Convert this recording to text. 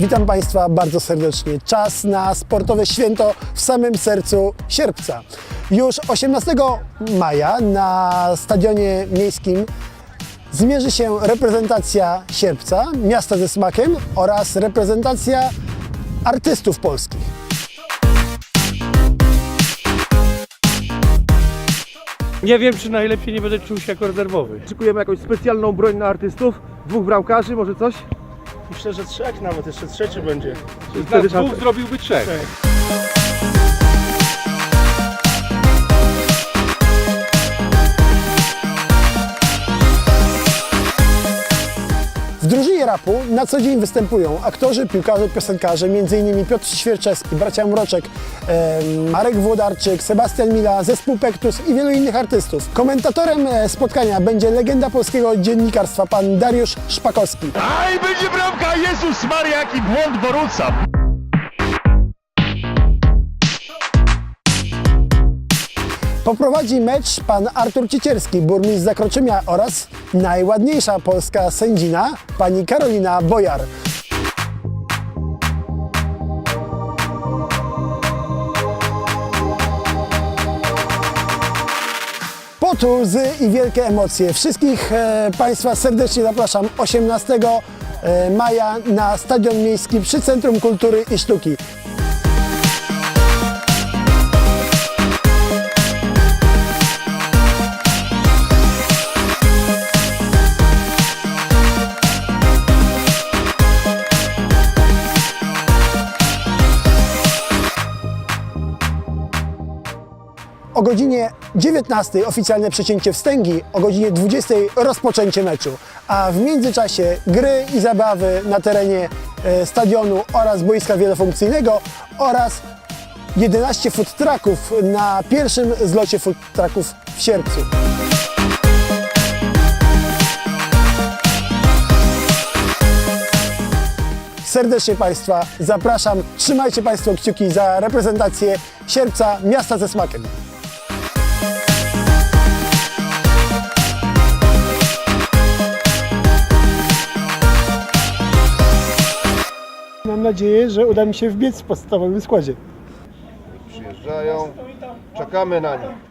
Witam Państwa bardzo serdecznie. Czas na sportowe święto w samym sercu sierpca. Już 18 maja na stadionie miejskim zmierzy się reprezentacja sierpca, miasta ze smakiem oraz reprezentacja artystów polskich. Nie wiem, czy najlepiej nie będę czuł się jako rezerwowy. Szykujemy jakąś specjalną broń na artystów? Dwóch bramkarzy, może coś? Myślę, że trzech nawet, jeszcze trzeci będzie. Czyli wtedy dwóch zrobiłby trzech. W drużynie rapu na co dzień występują aktorzy, piłkarze, piosenkarze, m.in. Piotr Świerczewski, bracia Mroczek, Marek Włodarczyk, Sebastian Mila, zespół Pektus i wielu innych artystów. Komentatorem e, spotkania będzie legenda polskiego dziennikarstwa, pan Dariusz Szpakowski. A i będzie bramka! Jezus Maria, jaki błąd Boruca! Poprowadzi mecz pan Artur Ciecierski, burmistrz Zakroczymia oraz najładniejsza polska sędzina, pani Karolina Bojar. Potu, i wielkie emocje. Wszystkich e, Państwa serdecznie zapraszam 18 e, maja na Stadion Miejski przy Centrum Kultury i Sztuki. O godzinie 19 oficjalne przecięcie wstęgi, o godzinie 20 rozpoczęcie meczu, a w międzyczasie gry i zabawy na terenie e, stadionu oraz boiska wielofunkcyjnego oraz 11 food trucków na pierwszym zlocie food trucków w sierpcu. Serdecznie Państwa zapraszam. Trzymajcie Państwo kciuki za reprezentację sierpca miasta ze smakiem. Nadzieję, że uda mi się wbiec w podstawowym składzie. Przyjeżdżają, czekamy na nich.